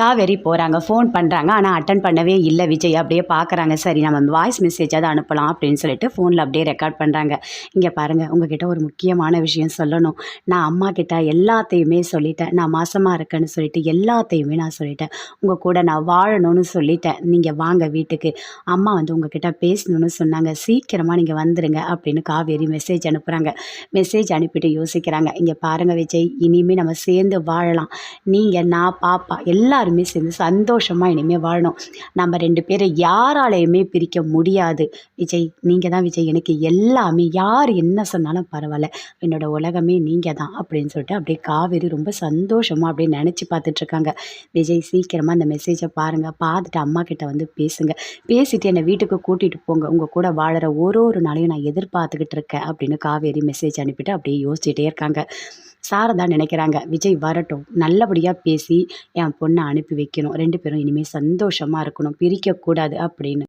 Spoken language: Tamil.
காவேரி போகிறாங்க ஃபோன் பண்ணுறாங்க ஆனால் அட்டன் பண்ணவே இல்லை விஜய். அப்படியே பார்க்குறாங்க சரி நம்ம வாய்ஸ் மெசேஜாவது அனுப்பலாம் அப்படின்னு சொல்லிட்டு ஃபோனில் அப்படியே ரெக்கார்ட் பண்ணுறாங்க இங்கே பாருங்கள் உங்ககிட்ட ஒரு முக்கியமான விஷயம் சொல்லணும். நான் அம்மா கிட்ட எல்லாத்தையுமே சொல்லிட்டேன். நான் மாசமாக இருக்கேன்னு சொல்லிட்டு எல்லாத்தையுமே நான் சொல்லிட்டேன். உங்கள் கூட நான் வாழணும்னு சொல்லிட்டேன். நீங்கள் வாங்க வீட்டுக்கு. அம்மா வந்து உங்ககிட்ட பேசணும்னு சொன்னாங்க. சீக்கிரமாக நீங்கள் வந்துடுங்க அப்படின்னு காவேரி மெசேஜ் அனுப்புகிறாங்க மெசேஜ் அனுப்பிட்டு யோசிக்கிறாங்க. இங்கே பாருங்கள் விஜய் இனிமேல் நம்ம சேர்ந்து வாழலாம். நீங்கள் நான் பாப்பா எல்லா எல்லாருமே சேர்ந்து சந்தோஷமாக இனிமேல் வாழணும். நம்ம ரெண்டு பேரை யாராலையுமே பிரிக்க முடியாது. விஜய் நீங்கள் தான் விஜய். எனக்கு எல்லாமே யார் என்ன சொன்னாலும் பரவாயில்ல. என்னோடய உலகமே நீங்கள் தான் அப்படின்னு சொல்லிட்டு அப்படியே காவேரி ரொம்ப சந்தோஷமாக அப்படியே நினச்சி பார்த்துட்ருக்காங்க விஜய் சீக்கிரமாக அந்த மெசேஜை பாருங்கள் பார்த்துட்டு அம்மா கிட்ட வந்து பேசுங்க. பேசிட்டு என்னை வீட்டுக்கு கூட்டிகிட்டு போங்க. உங்கள் கூட வாழற ஒரு ஒரு நாளையும் நான் எதிர்பார்த்துக்கிட்டு இருக்கேன் அப்படின்னு காவேரி மெசேஜ் அனுப்பிட்டு அப்படியே யோசிச்சுட்டே இருக்காங்க. சாரதா நினைக்கிறாங்க விஜய் வரட்டும். நல்லபடியாக பேசி என் பொண்ணை அனுப்பி வைக்கணும். ரெண்டு பேரும் இனிமேல் சந்தோஷமாக இருக்கணும். பிரிக்கக்கூடாது அப்படின்னு.